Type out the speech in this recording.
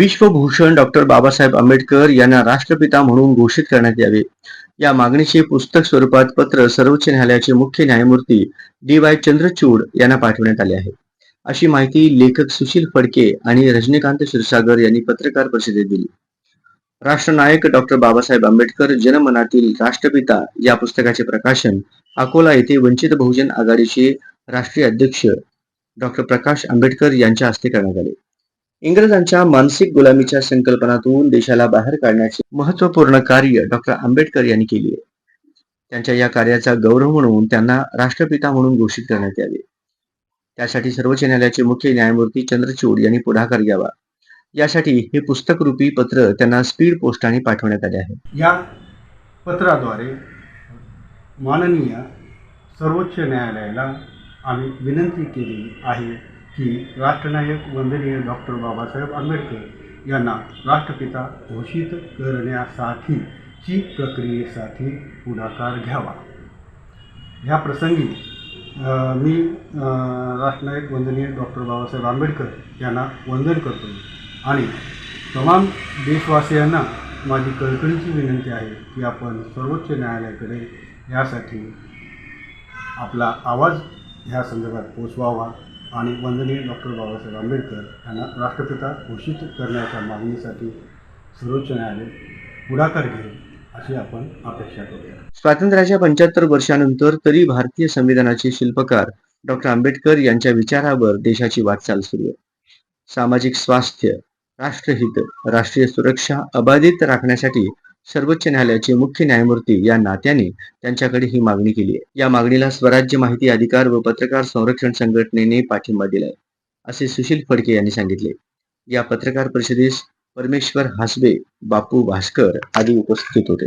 Vishwabhushan doctor Babasaheb Ambedkar यांना राष्ट्रपिता म्हणून घोषित करण्यात यावे. या मागणीचे पुस्तक स्वरूपात पत्र सर्वोच्च न्यायालयाचे मुख्य न्यायमूर्ती डी वाय चंद्रचूड यांना पाठवण्यात आले आहे. अशी माहिती लेखक सुशील फडके आणि रजनीकांत क्षीरसागर यांनी पत्रकार परिषदेत दिली. राष्ट्रनायक डॉक्टर बाबासाहेब आंबेडकर जनमनातील राष्ट्रपिता या पुस्तकाचे प्रकाशन अकोला येथे वंचित बहुजन आघाडीचे राष्ट्रीय अध्यक्ष डॉक्टर प्रकाश आंबेडकर यांच्या हस्ते करण्यात आले. इंग्रजांच्या मानसिक गुलामीच्या संकल्पनातून देशाला बाहेर काढण्याचे महत्त्वपूर्ण कार्य डॉक्टर आंबेडकर यांनी केले त्यांच्या या कार्याचा गौरव म्हणून त्यांना राष्ट्रपिता म्हणून घोषित करण्यात यावे. त्यासाठी सर्वोच्च न्यायालयाचे मुख्य न्यायमूर्ती चंद्रचूड यांनी पुढाकार घ्यावा. यासाठी हे पुस्तकरूपी पत्र त्यांना स्पीड पोस्टाने पाठवण्यात आले आहे. या पत्राद्वारे माननीय सर्वोच्च न्यायालयाला आम्ही विनंती केली आहे. की राष्ट्रनायक वंदनीय डॉक्टर बाबासाहेब आंबेडकर यांना राष्ट्रपिता घोषित करण्यासाठीची प्रक्रियेसाठी पुढाकार घ्यावा. ह्या प्रसंगी मी राष्ट्रनायक वंदनीय डॉक्टर बाबासाहेब आंबेडकर यांना वंदन करतो. आणि तमाम देशवासियांना माझी कळकळीची विनंती आहे की आपण सर्वोच्च न्यायालयाकडे यासाठी आपला आवाज ह्या संदर्भात पोचवावा आणि वंदनीय डॉक्टर बाबासाहेब आंबेडकर यांना राष्ट्रपिता घोषित करण्याच्या मागणीसाठी सर्वोच्च न्यायालय पुढाकार घेईल अशी आपण अपेक्षा करूया. स्वातंत्र्याच्या पंच्याहत्तर वर्षानंतर तरी भारतीय संविधानाचे शिल्पकार डॉक्टर आंबेडकर यांच्या विचारावर देशाची वाटचाल सुरू आहे. सामाजिक स्वास्थ्य राष्ट्रहित राष्ट्रीय सुरक्षा अबाधित राखण्यासाठी सर्वोच्च न्यायालयाचे मुख्य न्यायमूर्ती या नात्याने त्यांच्याकडे ही मागणी केली आहे. या मागणीला स्वराज्य माहिती अधिकार व पत्रकार संरक्षण संघटनेने पाठिंबा दिलाय असे सुशील फडके यांनी सांगितले. या पत्रकार परिषदेस परमेश्वर हासबे बापू भास्कर आदी उपस्थित होते.